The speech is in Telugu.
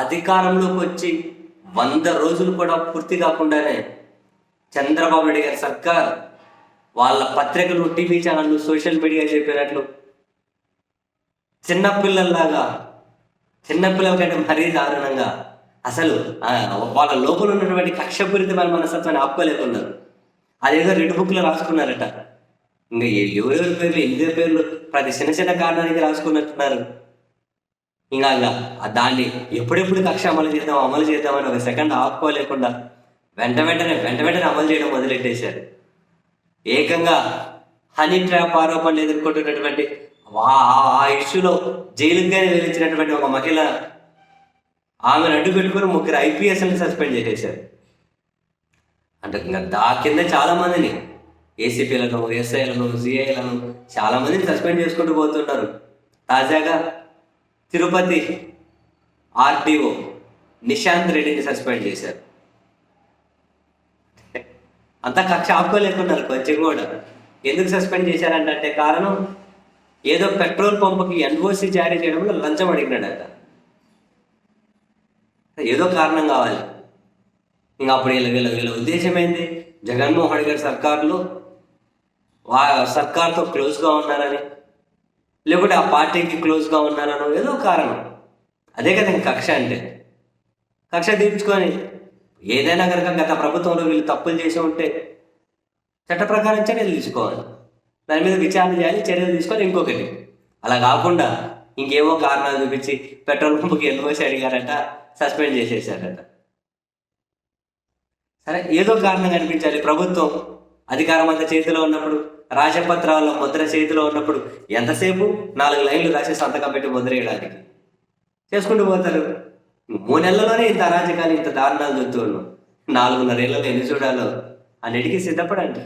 అధికారంలోకి వచ్చి వంద రోజులు కూడా పూర్తి కాకుండానే చంద్రబాబు నాయుడు గారి సర్కార్ వాళ్ళ పత్రికలు టీవీ ఛానళ్ళు సోషల్ మీడియా చెప్పినట్లు చిన్నపిల్లల్లాగా చిన్నపిల్లల కంటే మరీ దారుణంగా అసలు వాళ్ళ లోపల ఉన్నటువంటి కక్షపూరితమైన మనస్తత్వాన్ని ఆపుకోలేకున్నారు అదేదో రెండు బుక్లో రాసుకున్నారట. ఇంకా ఎవరెవరి పేర్లు ఎనిమిది పేర్లు ప్రతి చిన్న చిన్న కారణానికి రాసుకున్నట్టున్నారు. ఇంకా దాన్ని ఎప్పుడెప్పుడు కక్ష అమలు చేద్దాం అమలు చేద్దామని ఒక సెకండ్ ఆపుకోలేకుండా వెంట వెంటనే వెంట వెంటనే అమలు చేయడం మొదలెట్టేశారు. ఏకంగా హనీ ట్రాప్ ఆరోపణలు ఎదుర్కొంటున్నటువంటి ఆ- ఆ- ఆ ఇష్యూలో జైలుగానే వెలించినటువంటి ఒక మహిళ ఆమెను అడ్డు పెట్టుకుని ముగ్గురు ఐపీఎస్ని సస్పెండ్ చేసేశారు. అంటే ఇంకా దా కింద చాలా మందిని ఏసీపీలను ఎస్ఐలను సిఐలను చాలా మందిని సస్పెండ్ చేసుకుంటూ పోతున్నారు. తాజాగా తిరుపతి ఆర్డీఓ నిశాంత్ రెడ్డిని సస్పెండ్ చేశారు. అంతా కక్ష ఆపుకోలేకున్నారు కొంచెం కూడా. ఎందుకు సస్పెండ్ చేశారంటే కారణం ఏదో పెట్రోల్ పంపుకి ఎన్ఓసి జారీ చేయడంలో లంచం అడిగినాడట. ఏదో కారణం కావాలి. ఇంకా అప్పుడు వీళ్ళ వీళ్ళ వీళ్ళ ఉద్దేశం ఏంది? జగన్మోహన్ రెడ్డి గారి సర్కారులో వా సర్కార్తో క్లోజ్గా ఉన్నారని. లేకుంటే ఆ పార్టీకి క్లోజ్గా ఉన్నానో ఏదో కారణం. అదే కదా కక్ష అంటే. కక్ష తీర్చుకొని ఏదైనా కనుక గత ప్రభుత్వంలో వీళ్ళు తప్పులు చేసి ఉంటే చట్ట ప్రకారం చర్యలు తీసుకోవాలి. దాని మీద విచారణ చేయాలి చర్యలు తీసుకొని ఇంకొకటి. అలా కాకుండా ఇంకేవో కారణాలు చూపించి పెట్రోల్ పంపుకి ఎన్ఓసి అడిగారట సస్పెండ్ చేసేసారట. సరే ఏదో కారణం కనిపించాలి ప్రభుత్వం. అధికారం అంతా చేతిలో ఉన్నప్పుడు రాజపత్రాల్లో ముద్ర చేతిలో ఉన్నప్పుడు ఎంతసేపు నాలుగు లైన్లు రాసి సంతకం పెట్టి ముద్రేయడానికి? చేసుకుంటూ పోతారు. మూడు నెలల్లోనే ఇంత అరాజకాలు ఇంత దారుణాలు చూస్తూ ఉన్నాం నాలుగున్నరేళ్ళలో ఎన్ని చూడాలో? అన్నిటికీ సిద్ధపడండి.